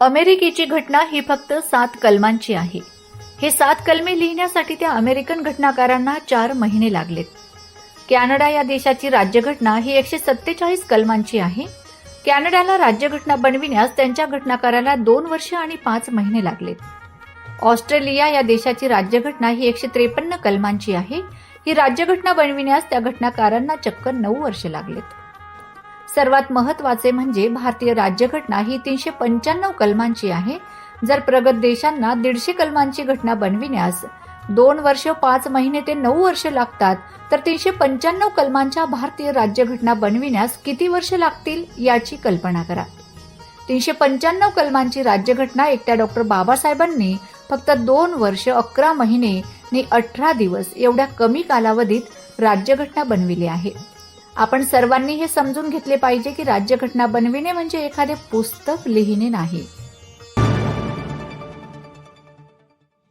अमेरिकेची घटना ही फक्त सात कलमांची आहे. हे सात कलमे लिहिण्यासाठी त्या अमेरिकन घटनाकारांना चार महिने लागलेत. कॅनडा या देशाची राज्यघटना ही एकशे सत्तेचाळीस कलमांची आहे. कॅनडाला राज्यघटना बनविण्यास त्यांच्या घटनाकाराला दोन वर्ष आणि पाच महिने लागलेत. ऑस्ट्रेलिया या देशाची राज्यघटना ही एकशे त्रेपन्न कलमांची आहे. ही राज्यघटना बनविण्यास त्या घटनाकारांना चक्क नऊ वर्ष लागलेत. सर्वात महत्त्वाचे म्हणजे भारतीय राज्यघटना ही तीनशे पंच्याण्णव कलमांची आहे. जर प्रगत देशांना दीडशे कलमांची घटना बनविण्यास दोन वर्ष पाच महिने ते नऊ वर्ष लागतात तर तीनशे पंच्याण्णव कलमांच्या भारतीय राज्यघटना बनविण्यास किती वर्ष लागतील याची कल्पना करा. तीनशे पंच्याण्णव कलमांची राज्यघटना एकट्या डॉक्टर बाबासाहेबांनी फक्त दोन वर्ष अकरा महिने आणि अठरा दिवस एवढ्या कमी कालावधीत राज्यघटना बनविली आहे. आपण सर्वांनी हे समजून घेतले पाहिजे की राज्यघटना बनविणे म्हणजे एखादे पुस्तक लिहिणे नाही.